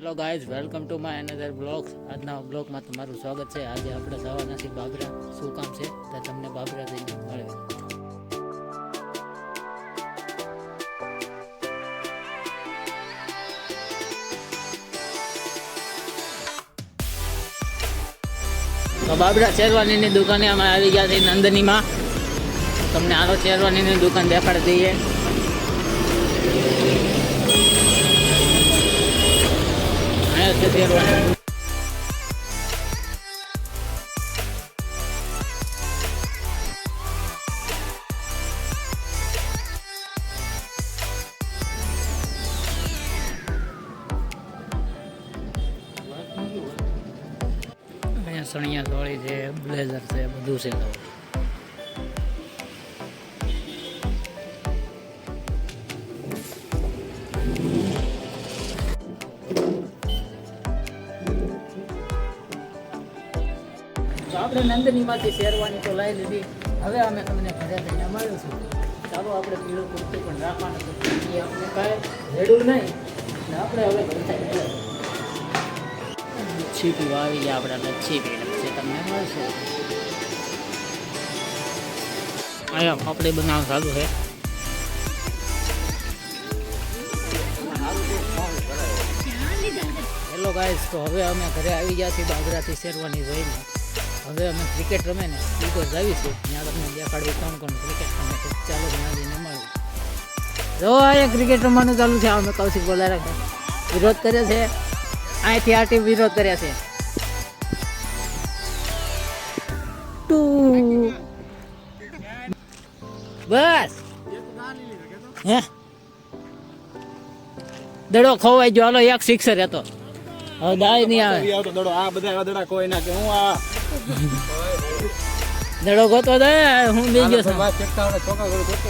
Hello guys welcome to my another blogs આજના બ્લોગમાં તમારું સ્વાગત છે. આજે આપણે જવાના છીએ બાબરા શું કામ છે તો તમને બાબરા જઈને મળે. તો બાબરા શેરવાનીની દુકાને અમે આવી ગયા છીએ નંદનીમાં. તમને આરો શેરવાનીની દુકાન દેખાડી દઈએ. અહીંયા છે શેરવાની અહીંયા સણિયા થોડી છે બ્લેઝર છે બધું છે તો આપણે નંદનીમાંથી શેરવાની તો લઈ લીધી. હવે અમે તમને ઘરે જઈને મળીશું. ચાલો આપણે પીળું કુર્તું પણ રાખવાનું એ આપણે કાંઈ રેડું નહીં. આપણે હવે ઘરે લચ્છી પીવા આવી ગયા આપણે લચ્છી પી છે તમને મળશે. આપણે બનાવ સારું છે. હેલો ગાઈસ તો હવે અમે ઘરે આવી ગયા છીએ બાજરાથી શેરવાની જોઈને. હવે અમે ક્રિકેટ રમે ને એ જાવીશું ત્યાં તમને દેખાડવી કોણ કોણ ક્રિકેટ રમે છે. ચાલો ત્યાં જઈને મળવું જો અહીંયા ક્રિકેટ રમવાનું ચાલુ છે. અમે કૌશિક બોલારે વિરોધ કર્યો છે. અહીંથી આ ટીમ વિરોધ કર્યા છે. બસ. હે? દડો ખોવાઈ ગયો. હાલો, એક સિક્સર હતો. હવે દાય નહીં આવે. દડો, આ બધા દડા કોઈ ના કે હું આ દડો ગોતો દે હું દઈ ગયો છું. વાત ચેકતા ચોકા કરું ગોતો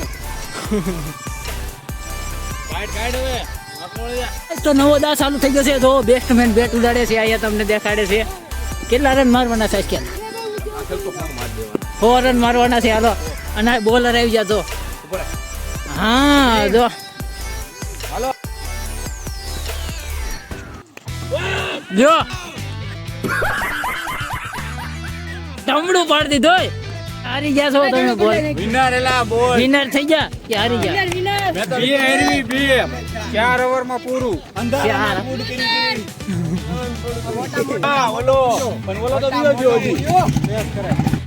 કાઢ ગાઈડ હવે? તો નવો દા ચાલુ થઈ ગયો છે તો બેસ્ટમેન બેટ ઉડાડે છે અહીંયા તમને દેખાડે છે. કેટલા રન મારવાના છે કે ફોર રન મારવાના છે હાલો. અને બોલર આવી જા. તો હા જો. હાલો જો. ધમડું પાડી દીધો હારી ગયા છો તમે બોલ. વિનર એલા બોલ. વિનર થઈ ગયા કે હારી ગયા? Winner winner. બી હેરવી બી ચાર ઓવરમાં પૂરું ચાર. હા ઓલો પણ ઓલો તો બીજો જો હજી. કરે